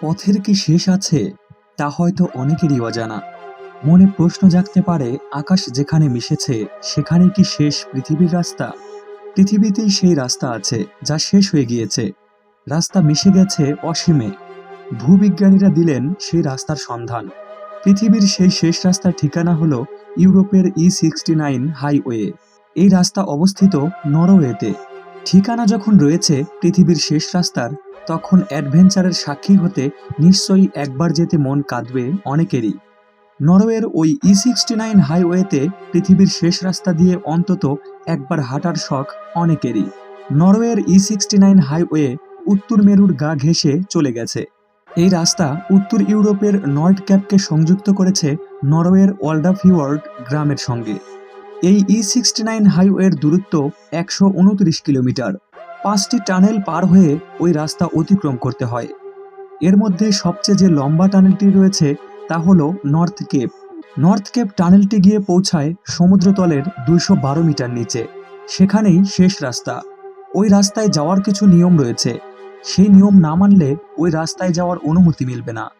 পথের কি শেষ আছে, তা হয়তো অনেকেরই অজানা। মনে প্রশ্ন জাগতে পারে, আকাশ যেখানে মিশেছে, সেখানে কি শেষ পৃথিবীর রাস্তা? পৃথিবীতেই সেই রাস্তা আছে, যা শেষ হয়ে গিয়েছে। রাস্তা মিশে গেছে অসীমে। ভূবিজ্ঞানীরা দিলেন সেই রাস্তার সন্ধান। পৃথিবীর সেই শেষ রাস্তার ঠিকানা হলো ইউরোপের ই সিক্সটি নাইন হাইওয়ে। এই রাস্তা অবস্থিত নরওয়েতে। ঠিকানা যখন রয়েছে, পৃথিবীর শেষ রাস্তার তখন অ্যাডভেঞ্চারের সাক্ষী হতে নিশ্চয়ই একবার যেতে মন কাঁদবে অনেকেরই। নরওয়ের ওই ই সিক্সটি নাইন হাইওয়েতে পৃথিবীর শেষ রাস্তা দিয়ে অন্তত একবার হাঁটার শখ অনেকেরই। নরওয়ের ই সিক্সটি নাইন হাইওয়ে উত্তর মেরুর গা ঘেঁষে চলে গেছে। এই রাস্তা উত্তর ইউরোপের নর্থ ক্যাপকে সংযুক্ত করেছে নরওয়ের ওয়াল্ডাফিওয়ার্ড গ্রামের সঙ্গে। এই ই সিক্সটি নাইন হাইওয়ের দূরত্ব একশো উনত্রিশ কিলোমিটার। পাঁচটি টানেল পার হয়ে ওই রাস্তা অতিক্রম করতে হয়। এর মধ্যে সবচেয়ে যে লম্বা টানেলটি রয়েছে তা হল নর্থ কেপ। নর্থ কেপ টানেলটি গিয়ে পৌঁছায় সমুদ্রতলের দুইশো বারো মিটার নিচে। সেখানেই শেষ রাস্তা। ওই রাস্তায় যাওয়ার কিছু নিয়ম রয়েছে। সেই নিয়ম না মানলে ওই রাস্তায় যাওয়ার অনুমতি মিলবে না।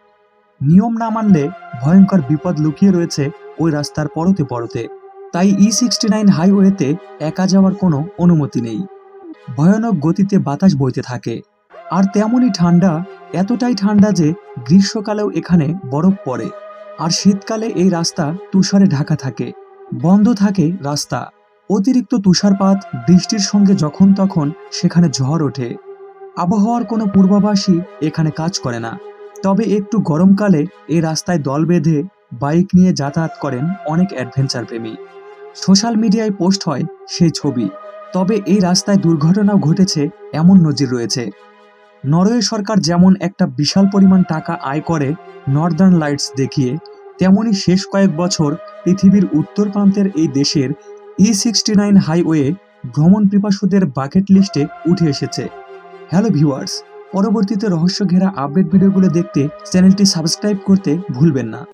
নিয়ম না মানলে ভয়ঙ্কর বিপদ লুকিয়ে রয়েছে ওই রাস্তার পরতে পরতে। তাই ই সিক্সটি নাইন হাইওয়েতে একা যাওয়ার কোনো অনুমতি নেই। ভয়ানক গতিতে বাতাস বইতে থাকে। আর তেমনই ঠান্ডা, এতটাই ঠান্ডা যে গ্রীষ্মকালেও এখানে বরফ পড়ে। আর শীতকালে এই রাস্তা তুষারে ঢাকা থাকে। বন্ধ থাকে রাস্তা। অতিরিক্ত তুষারপাত, বৃষ্টির সঙ্গে যখন তখন সেখানে ঝড় ওঠে। আবহাওয়ার কোনো পূর্বাভাসই এখানে কাজ করে না। তবে একটু গরমকালে এই রাস্তায় দল বেঁধে বাইক নিয়ে যাতায়াত করেন অনেক অ্যাডভেঞ্চার প্রেমী সোশ্যাল মিডিয়ায় পোস্ট হয় সেই ছবি। তবে এই রাস্তায় দুর্ঘটনাও ঘটেছে এমন নজির রয়েছে। নরওয়ে সরকার যেমন একটা বিশাল পরিমাণ টাকা আয় করে নর্দার্ন লাইটস দেখিয়ে, তেমনি শেষ কয়েক বছর পৃথিবীর উত্তর প্রান্তের এই দেশের ই সিক্সটি নাইন হাইওয়ে ভ্রমণ পিপাসুদের বাকেট লিস্টে উঠে এসেছে। হ্যালো ভিউয়ার্স পরবর্তীতে রহস্য ঘেরা আপডেট ভিডিওগুলো দেখতে চ্যানেলটি সাবস্ক্রাইব করতে ভুলবেন না।